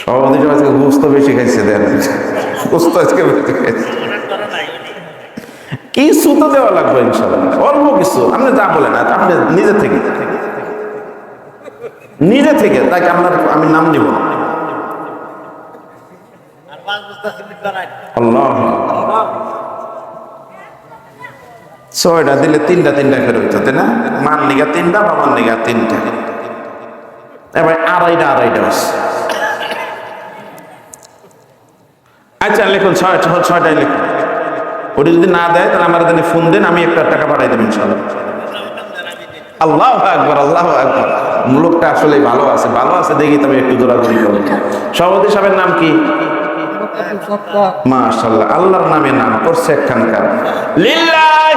সভাপতি বেশি খাইছে, দেন। আজকে বেশি খাইছে। কিছু তো দেওয়া লাগবে, ইনশাল্লাহ। অল্প কিছু। আপনি যা বলেন আপনি নিজে থেকে। নিজে থেকে তাকে আমি নাম না? ছয়টা দিলে তিনটা তিনটা হইতো, তাই না? মার নিগা তিনটা, বাবার নিগা তিনটা। এবার আড়াইটা আড়াইটা হচ্ছে আচ্ছা লিখুন ছয় ছয় ছয়টাই লিখুন। ওটি যদি না দেয় তাহলে আমার এখানে ফোন দেন আমি একটা টাকা পাঠাই দেবেন ইনশাল্লাহ আল্লাহ একবার আল্লাহ একবার লোকটা আসলে ভালো আছে ভালো আছে দেখি তবে একটু দৌড়াদৌড়ি করো। সভাপতি সাহেবের নাম কি? মাশাল্লাহ আল্লাহর নামে নাম করছে এখানকার লিল্লাহি!